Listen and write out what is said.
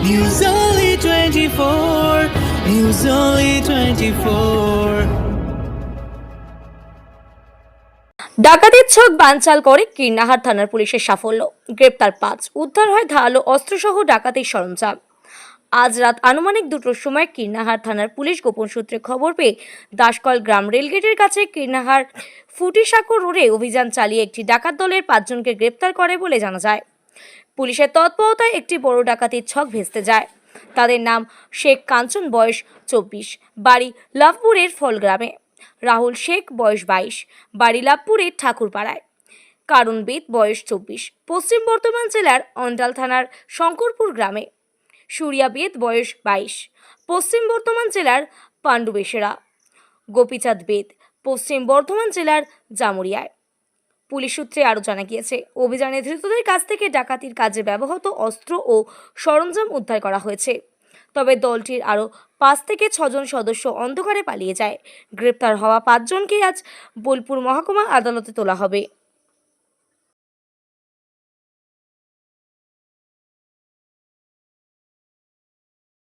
News Only 24. News Only 24. ডাকাতির ছক বানচাল করে কীর্ণাহার থানার পুলিশের সাফল্য গ্রেপ্তার পাঁচ উদ্ধার হয় ধারালো অস্ত্রসহ ডাকাতির সরঞ্জাম আজ রাত আনুমানিক দুটোর সময় কীর্ণাহার থানার পুলিশ গোপন সূত্রে খবর পেয়ে দাসকল গ্রাম রেলগেটের কাছে কীর্ণাহার ফুটিসাঁকর রোডে অভিযান চালিয়ে একটি ডাকাত দলের পাঁচজনকে গ্রেপ্তার করে বলে জানা যায় পুলিশের তৎপরতায় একটি বড় ডাকাতির ছক ভেস্তে যায়। তাদের নাম শেখ কাঞ্চন, বয়স চব্বিশ, বাড়ি লাভপুরের ফলগ্রামে রাহুল শেখ, বয়স বাইশ, বাড়ি লাভপুরের ঠাকুরপাড়ায়। কারণ বেদ বয়স চব্বিশ, পশ্চিম বর্ধমান জেলার অন্ডাল থানার শঙ্করপুর গ্রামে। সুরিয়া বেদ বয়স বাইশ, পশ্চিম বর্ধমান জেলার পাণ্ডুবেশেরা। গোপীচাঁদ বেদ, পশ্চিম বর্ধমান জেলার জামুরিয়ায়। পুলিশ সূত্রে আরও জানা গিয়েছে, অভিযানে ধৃতদের কাছ থেকে ডাকাতির কাজে ব্যবহৃত অস্ত্র ও সরঞ্জাম উদ্ধার করা হয়েছে। তবে দলটির আরও পাঁচ থেকে ছজন সদস্য অন্ধকারে পালিয়ে যায়। গ্রেপ্তার হওয়া পাঁচজনকেই আজ বোলপুর মহকুমা আদালতে তোলা হবে।